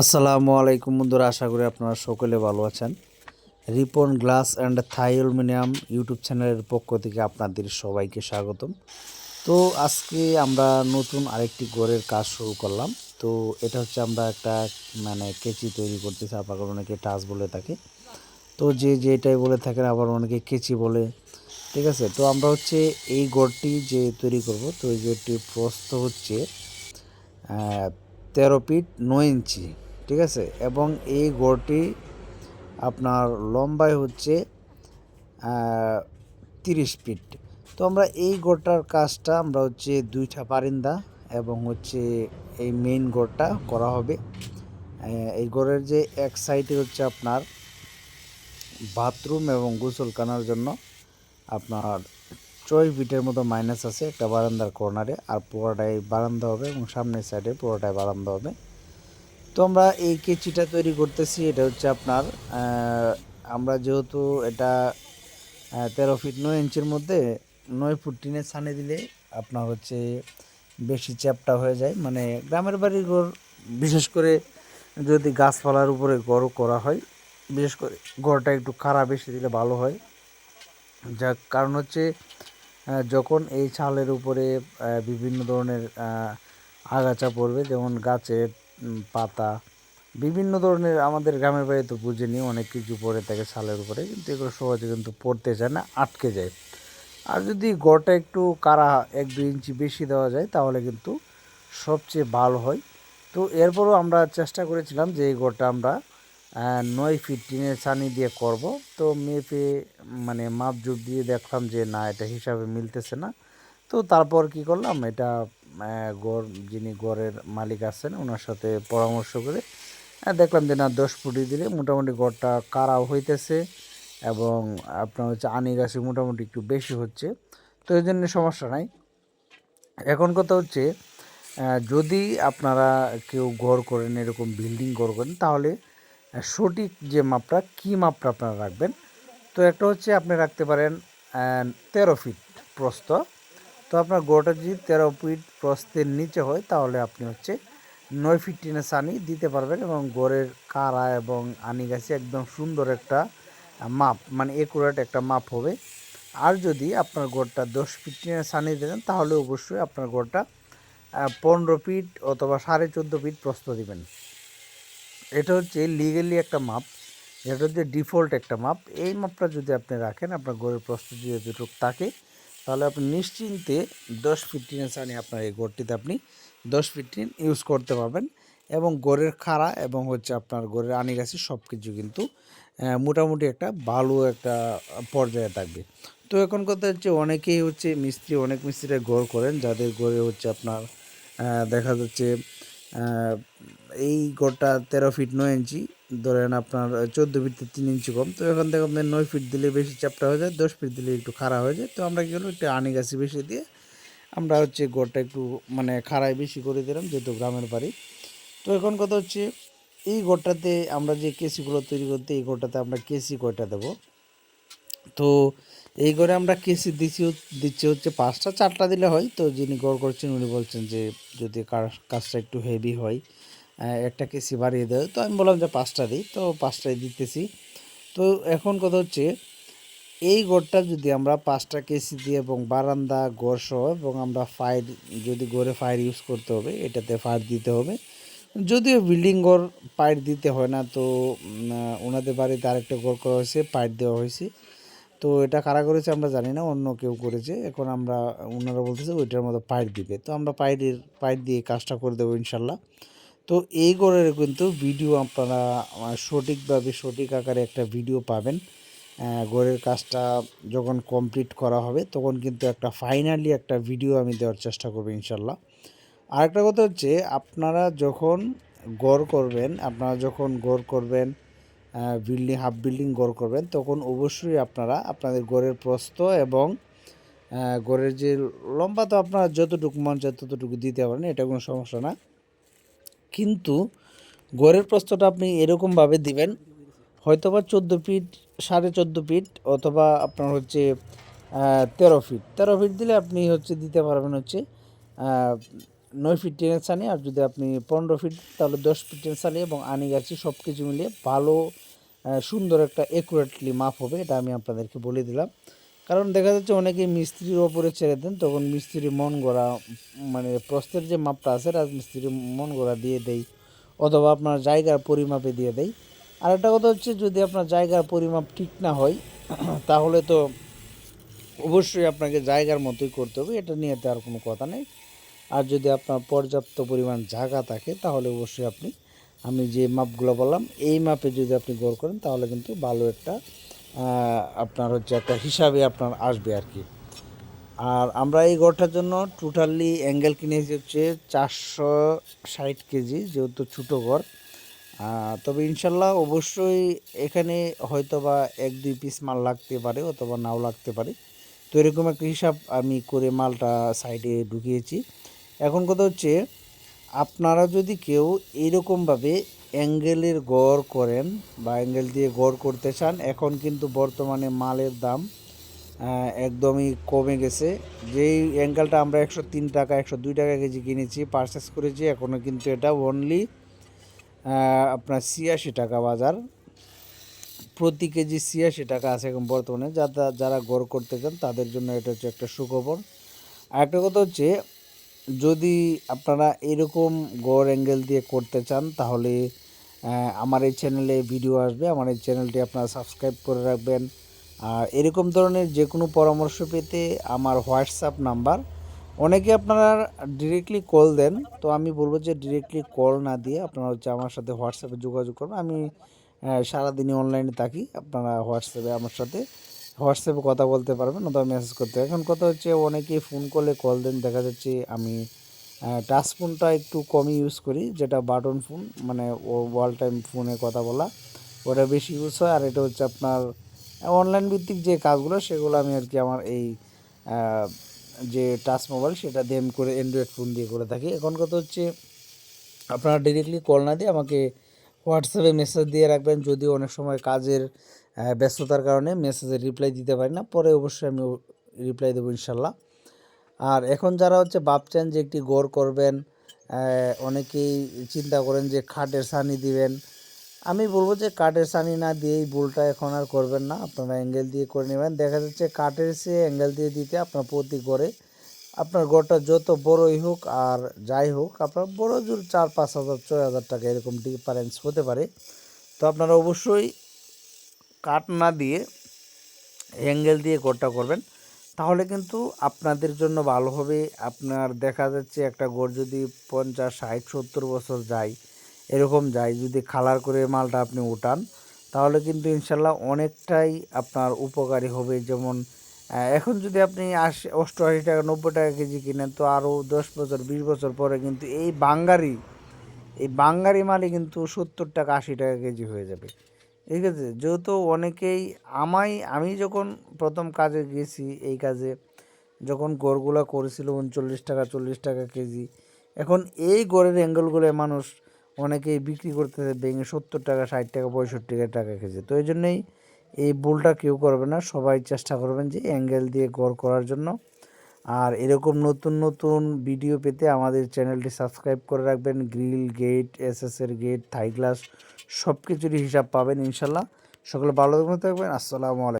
আসসালামু আলাইকুম বন্ধুরা, আশা করি আপনারা সকলে ভালো আছেন। Ripon glass and Thai YouTube চ্যানেলের পক্ষ থেকে আপনাদের সবাইকে স্বাগতম। তো আজকে আমরা নতুন আরেকটি ঘরের কাজ শুরু করলাম। তো এটা হচ্ছে আমরা একটা মানে কেচি তৈরি করতেছি আবার অনেকে টাচ বলে থাকে। তো যে যেটাই বলে থাকেন, আবার অনেকে কেচি বলে, ঠিক আছে? তো আমরা হচ্ছে এই গড়টি যে তৈরি করব, তো এই গড়টির প্রস্থ হচ্ছে তেরো ফিট নয় ইঞ্চি। ঠিক আছে? এবং এই গড়টি আপনার লম্বায় হচ্ছে তিরিশ ফিট। তো আমরা এই গড়টার কাজটা আমরা হচ্ছে দুইটা বারিন্দা এবং হচ্ছে এই মেইন গড়টা করা হবে। এই গড়ের যে এক সাইডে হচ্ছে আপনার বাথরুম এবং গোসলখানার জন্য আপনার ছয় ফিটের মতো মাইনাস আছে একটা বারান্দার কর্নারে আর পুরোটাই বারান্দা হবে এবং সামনের সাইডে পুরোটাই বারান্দা হবে। তো আমরা এই কেচিটা তৈরি করতেছি, এটা হচ্ছে আপনার আমরা যেহেতু এটা তেরো ফিট নয় ইঞ্চির মধ্যে নয় ফুট টিনের ছানে দিলে আপনার হচ্ছে বেশি চ্যাপটা হয়ে যায়। মানে গ্রামের বাড়ির ঘর, বিশেষ করে যদি গাছপালার উপরে গড় করা হয়, বিশেষ করে গড়টা একটু খারাপ বেশি দিলে ভালো হয়। যার কারণ হচ্ছে যখন এই ছালের উপরে বিভিন্ন ধরনের আগাছা পড়বে, যেমন গাছের পাতা, বিভিন্ন ধরনের আমাদের গ্রামের বাড়ি তো বুঝিনি, অনেক কিছু পড়ে থাকে ছালের উপরে, কিন্তু এগুলো সহজে কিন্তু পড়তে চায় না, আটকে যায়। আর যদি গড়টা একটু কারা এক দুই ইঞ্চি বেশি দেওয়া যায়, তাহলে কিন্তু সবচেয়ে ভালো হয়। তো এরপরও আমরা চেষ্টা করেছিলাম যে এই গড়টা আমরা নয় ফিট টিনের ছানি দিয়ে করব। তো মেপে মানে মাপ জুপ দিয়ে দেখলাম যে না, এটা হিসাবে মিলতেছে না। তো তারপর কি করলাম, এটা গড়, যিনি গড়ের মালিক আছেন, ওনার সাথে পরামর্শ করে দেখলাম যে না, দশ ফুটি দিলে মোটামুটি গড়টা কারাও হইতেছে এবং আপনার হচ্ছে আনি গাছে মোটামুটি একটু বেশি হচ্ছে। তো এই জন্য সমস্যা নাই। এখন কথা হচ্ছে যদি আপনারা কেউ ঘর করেন, এরকম বিল্ডিং ঘর করেন, তাহলে সঠিক যে মাপটা, কী মাপটা আপনারা রাখবেন? তো একটা হচ্ছে আপনি রাখতে পারেন তেরো ফিট প্রস্থ। তো আপনার গোটা যদি তেরো ফিট প্রস্তের নিচে হয়, তাহলে আপনি হচ্ছে নয় ফিট টিনের সানি দিতে পারবেন এবং গোড়ের কারা এবং আনি গাছে একদম সুন্দর একটা মাপ মানে একুরেট একটা মাপ হবে। আর যদি আপনার গোড়টা দশ ফিট টিনের সানি দেন তাহলে অবশ্যই আপনার গোড়টা পনেরো ফিট অথবা সাড়ে চোদ্দ ফিট প্রস্থ দিবেন। এটা হচ্ছে লিগেলি একটা মাপ, এটা হচ্ছে ডিফল্ট একটা মাপ। এই মাপটা যদি আপনি রাখেন, আপনার গড়ের প্রস্তুতি যতটুকু থাকে তাহলে আপনি নিশ্চিন্তে দশ ফিফটিনের সানি আপনার এই গড়টিতে আপনি দশ ফিফটিন ইউজ করতে পারবেন। এবং গড়ের খাড়া এবং হচ্ছে আপনার গড়ের আনিগাছি সব কিছু কিন্তু মোটামুটি একটা ভালো একটা পর্যায়ে থাকবে। তো এখন কথা হচ্ছে অনেকেই হচ্ছে মিস্ত্রি, অনেক মিস্ত্রিরা গড় করেন, যাদের গড়ে হচ্ছে আপনার দেখা যাচ্ছে এই গড়টা তেরো ফিট নয় ইঞ্চি ধরেন আপনার চোদ্দ ফিট তিন ইঞ্চি কম, তো এখান থেকে আপনার নয় ফিট দিলে বেশি চাপটা হয়ে যায়, দশ ফিট দিলে একটু খাড়া হয়ে যায়। তো আমরা কী হলো একটু আনি গাছি বেশি দিয়ে আমরা হচ্ছে গড়টা একটু মানে খাড়ায় বেশি করে দিলাম, যেহেতু গ্রামের বাড়ি। তো এখন কথা হচ্ছে, এই গড়টাতে আমরা যে কেসিগুলো তৈরি করতে, এই গড়টাতে আমরা কেসি কয়টা দেবো? তো এই করে আমরা কেসি দিচ্ছি দিচ্ছি হচ্ছে পাঁচটা, চারটা দিলে হয়। তো যিনি গড় করছেন, উনি বলছেন যে যদি কাজটা একটু হেভি হয় একটা কেসি বাড়িয়ে দেয়। তো আমি বললাম যে পাঁচটা দিই। তো পাঁচটাই দিতেছি। তো এখন কথা হচ্ছে, এই গড়টা যদি আমরা পাঁচটা কেসি দিয়ে এবং বারান্দা গড় সহ এবং আমরা ফায়ার যদি গড়ে ফায়ার ইউজ করতে হবে, এটাতে ফায়ার দিতে হবে। যদিও বিল্ডিং ঘর পাইট দিতে হয় না, তো ওনাদের বাড়িতে আরেকটা ঘর করা হয়েছে পাইট দেওয়া হয়েছে। তো এটা কারা করেছে আমরা জানি না, অন্য কেউ করেছে। এখন আমরা ওনারা বলতেছে ওইটার মতো পাইট দিবে। তো আমরা পাইটের পাইট দিয়ে কাজটা করে দেবো ইনশাল্লাহ। তো এই গড়ের কিন্তু ভিডিও আপনারা সঠিকভাবে সঠিক আকারে একটা ভিডিও পাবেন। গড়ের কাজটা যখন কমপ্লিট করা হবে, তখন কিন্তু একটা ফাইনালি একটা ভিডিও আমি দেওয়ার চেষ্টা করব ইনশাল্লাহ। আরেকটা কথা হচ্ছে, আপনারা যখন গড় করবেন, আপনারা যখন গড় করবেন বিল্ডিং হাফ বিল্ডিং গড় করবেন, তখন অবশ্যই আপনারা আপনাদের গড়ের প্রস্থ এবং গড়ের যে লম্বা তো আপনারা যতটুকু মন চায় ততটুকু দিতে পারেন, এটা কোনো সমস্যা না। কিন্তু গড়ের প্রস্থটা আপনি এরকমভাবে দিবেন হয়তো বা চোদ্দ ফিট, সাড়ে চোদ্দ ফিট অথবা আপনার হচ্ছে তেরো ফিট। তেরো ফিট দিলে আপনি হচ্ছে দিতে পারবেন হচ্ছে নয় ফিট টেনের ছানি আর যদি আপনি পনেরো ফিট, তাহলে দশ ফিট টেনের ছানি এবং আনি গাছি সব কিছু মিলিয়ে ভালো সুন্দর একটা একুরেটলি মাপ হবে, এটা আমি আপনাদেরকে বলে দিলাম। কারণ দেখা যাচ্ছে অনেকেই মিস্ত্রির ওপরে ছেড়ে দেন, তখন মিস্ত্রি মন গড়া মানে প্রস্তের যে মাপটা আছে রাজমিস্ত্রি মন গড়া দিয়ে দেয়, অথবা আপনার জায়গার পরিমাপে দিয়ে দেয়। আর একটা কথা হচ্ছে, যদি আপনার জায়গার পরিমাপ ঠিক না হয়, তাহলে তো অবশ্যই আপনাকে জায়গার মতোই করতে হবে, এটা নিয়ে তো আর কোনো কথা নেই। আর যদি আপনার পর্যাপ্ত পরিমাণ জায়গা থাকে, তাহলে অবশ্যই আপনি, আমি যে মাপগুলো বললাম, এই মাপে যদি আপনি গড় করেন, তাহলে কিন্তু ভালো একটা আপনার হচ্ছে একটা হিসাবে আপনার আসবে আর কি। আর আমরা এই গড়টার জন্য টোটালি অ্যাঙ্গেল কিনেছি হচ্ছে চারশো ষাট কেজি যেহেতু ছোটো গড় তবে ইনশাল্লাহ অবশ্যই এখানে হয়তো বা এক দুই পিস মাল লাগতে পারে অথবা নাও লাগতে পারে। তো এরকম একটা হিসাব আমি করে মালটা সাইডে ঢুকিয়েছি। এখন কথা হচ্ছে, আপনারা যদি কেউ এইরকমভাবে অ্যাঙ্গেলের গড় করেন বা অ্যাঙ্গেল দিয়ে গড় করতে চান, এখন কিন্তু বর্তমানে মালের দাম একদমই কমে গেছে। যেই অ্যাঙ্গেলটা আমরা একশো তিন টাকা, একশো দুই টাকা কেজি কিনেছি পারচেস করেছি এখনও কিন্তু এটা অনলি আপনার ছিয়াশি টাকা বাজার। প্রতি কেজি ছিয়াশি টাকা আছে এখন বর্তমানে যারা যারা গড় করতে চান তাদের জন্য এটা হচ্ছে একটা সুখবর। আর একটা কথা হচ্ছে, যদি আপনারা এরকম গড় অ্যাঙ্গেল দিয়ে করতে চান, তাহলে আমার এই চ্যানেলে ভিডিও আসবে, আমার এই চ্যানেলটি আপনারা সাবস্ক্রাইব করে রাখবেন। আর এরকম ধরনের যে কোনো পরামর্শ পেতে আমার হোয়াটসঅ্যাপ নাম্বার। অনেকে আপনারা ডিরেক্টলি কল দেন, তো আমি বলব যে ডিরেক্টলি কল না দিয়ে আপনারা হচ্ছে আমার সাথে হোয়াটসঅ্যাপে যোগাযোগ করবেন আমি সারাদিনই অনলাইনে থাকি, আপনারা হোয়াটসঅ্যাপে আমার সাথে হোয়াটসঅ্যাপে কথা বলতে পারবেন, অথবা মেসেজ করতে এখন কথা হচ্ছে অনেকেই ফোন করলে কল দেন, দেখা যাচ্ছে আমি টাচ ফোনটা একটু কমই ইউজ করি, যেটা বাটন ফোন মানে ও ওয়াল টাইম ফোনে কথা বলা। ওটা বেশি ইউজ হয়, আর এটা হচ্ছে আপনার অনলাইন ভিত্তিক যে কাজগুলো, সেগুলো আমি আর কি আমার এই যে টাচ মোবাইল সেটা দিয়ে আমি করে অ্যান্ড্রয়েড ফোন দিয়ে করে থাকি। এখন কথা হচ্ছে, আপনারা ডিরেক্টলি কল না দিয়ে আমাকে হোয়াটসঅ্যাপে মেসেজ দিয়ে রাখবেন, যদিও অনেক সময় কাজের ব্যস্ততার কারণে মেসেজের রিপ্লাই দিতে পারি না। পরে অবশ্যই আমি রিপ্লাই দেবো ইনশাল্লাহ। আর এখন যারা হচ্ছে ভাবছেন যে একটি গড় করবেন অনেকেই চিন্তা করেন যে খাটের সানি দিবেন। আমি বলব যে কাঠের সানি না দিয়ে এই বুলটা এখন আর করবেন না। আপনারা অ্যাঙ্গেল দিয়ে করে নেবেন। দেখা যাচ্ছে কাঠের সে অ্যাঙ্গেল দিয়ে দিতে আপনার প্রতি গড়ে, আপনার গড়টা যত বড়ই হোক আর যাই হোক, আপনার বড় জোর চার পাঁচ হাজার, ছয় হাজার টাকা এরকম ডিফারেন্স হতে পারে। তো আপনারা অবশ্যই কাঠ না দিয়ে অ্যাঙ্গেল দিয়ে গোড়টা করবেন। তাহলে কিন্তু আপনাদের জন্য ভালো হবে। আপনার দেখা যাচ্ছে একটা গোড় যদি পঞ্চাশ, ষাট, সত্তর বছর যায়, এরকম যায়, যদি খালার করে মালটা আপনি উঠান, তাহলে কিন্তু ইনশাল্লাহ অনেকটাই আপনার উপকারী হবে। যেমন এখন যদি আপনি আশি, অষ্টআশি টাকা, নব্বই টাকা কেজি কিনেন, তো আরও দশ বছর, বিশ বছর পরে কিন্তু এই বাঙ্গারি এই বাঙ্গারি মালই কিন্তু সত্তর টাকা, আশি টাকা কেজি হয়ে যাবে। ঠিক আছে? যেহেতু অনেকেই আমাই, আমি যখন প্রথম কাজে গেছি এই কাজে, যখন গড়গুলা করেছিল উনচল্লিশ টাকা, চল্লিশ টাকা কেজি, এখন এই গড়ের অ্যাঙ্গেলগুলো মানুষ অনেকেই বিক্রি করতেছে ভেঙে সত্তর টাকা, ষাট টাকা, পঁয়ষট্টি টাকা কেজি। তো এই জন্যই এই ভুলটা কেউ করবে না। সবাই চেষ্টা করবেন যে অ্যাঙ্গেল দিয়ে গড় করার জন্য। আর এরকম নতুন নতুন ভিডিও পেতে আমাদের চ্যানেলটি সাবস্ক্রাইব করে রাখবেন। গ্রিল গেট এসএসের গেট থাই গ্লাস সব কিছুরই হিসাব পাবেন ইনশাল্লাহ। সকলে ভালো থাকবেন। আসসালামু আলাইকুম।